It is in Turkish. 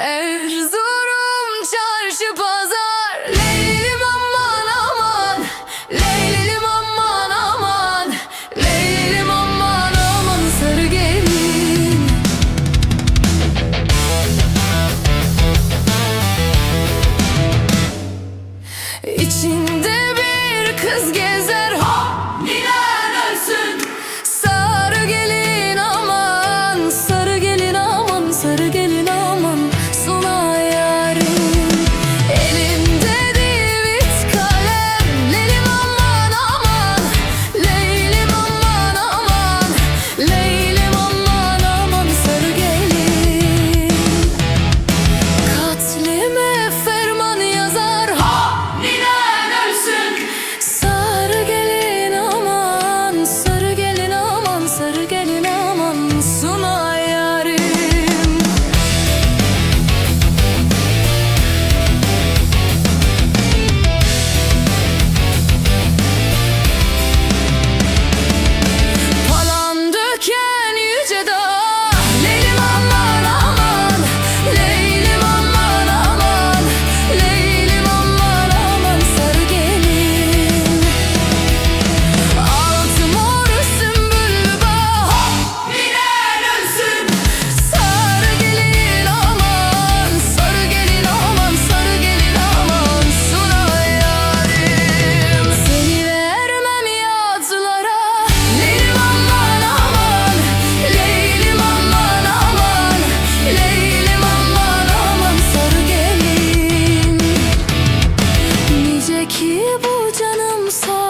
Erzurum çarşı pazar. Leylim aman aman Leylim aman aman Leylim aman aman sarı gelin. İçinde bir kız gez bu canım sağ